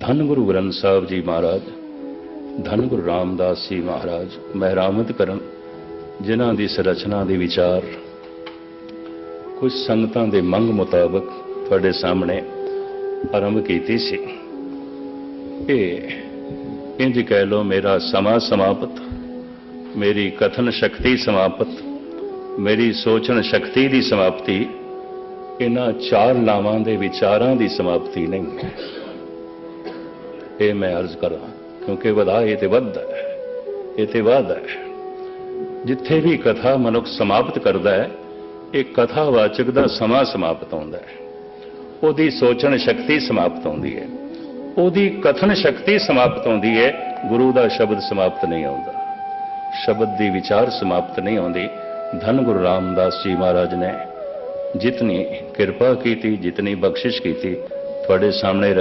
ਧੰਨ ਗੁਰੂ ਗ੍ਰੰਥ ਸਾਹਿਬ ਜੀ ਮਹਾਰਾਜ ਧੰਨ ਗੁਰੂ ਰਾਮਦਾਸ ਜੀ ਮਹਾਰਾਜ ਮਹਿਰਾਮਤ ਕਰਨ ਜਿਨ੍ਹਾਂ ਦੀ ਸੰਰਚਨਾ ਦੇ ਵਿਚਾਰ, ਕੁਝ ਸੰਗਤਾਂ ਦੇ ਮੰਗ ਮੁਤਾਬਕ ਤੁਹਾਡੇ ਸਾਹਮਣੇ ਆਰੰਭ ਕੀਤੀ ਸੀ। ਇਹ ਇੰਜ ਕਹਿ ਲੋ ਮੇਰਾ ਸਮਾਂ ਸਮਾਪਤ, ਮੇਰੀ ਕਥਨ ਸ਼ਕਤੀ ਸਮਾਪਤ, ਮੇਰੀ ਸੋਚਣ ਸ਼ਕਤੀ ਦੀ ਸਮਾਪਤੀ, ਇਹਨਾਂ ਚਾਰ ਲਾਵਾਂ ਦੇ ਵਿਚਾਰਾਂ ਦੀ ਸਮਾਪਤੀ ਨਹੀਂ। ਹੈ ਇਹ ਮੈਂ ਅਰਜ਼ ਕਰਾਂ, ਕਿਉਂਕਿ ਵਧਾਏ ਤੇ ਵੱਧ ਹੈ, ਇਹ ਤੇ ਵੱਧ ਹੈ। ਜਿੱਥੇ ਵੀ ਕਥਾ ਮਨੁੱਖ ਸਮਾਪਤ ਕਰਦਾ ਹੈ, ਇਹ ਕਥਾਵਾਚਕ ਦਾ ਸਮਾਂ ਸਮਾਪਤ ਹੁੰਦਾ ਹੈ। ਉਹਦੀ ਸੋਚਣ ਸ਼ਕਤੀ ਸਮਾਪਤ ਹੁੰਦੀ ਹੈ। ਉਹਦੀ ਕਥਨ ਸ਼ਕਤੀ ਸਮਾਪਤ ਹੁੰਦੀ ਹੈ, ਗੁਰੂ ਦਾ ਸ਼ਬਦ ਸਮਾਪਤ ਨਹੀਂ ਆਉਂਦਾ ਸ਼ਬਦ ਦੀ ਵਿਚਾਰ ਸਮਾਪਤ ਨਹੀਂ ਆਉਂਦੀ ਧੰਨ ਗੁਰੂ ਰਾਮਦਾਸ ਜੀ ਮਹਾਰਾਜ ਨੇ ਜਿਤਨੀ ਕਿਰਪਾ ਕੀਤੀ, ਜਿਤਨੀ ਬਖਸ਼ਿਸ਼ ਕੀਤੀ, ਤੁਹਾਡੇ ਸਾਹਮਣੇ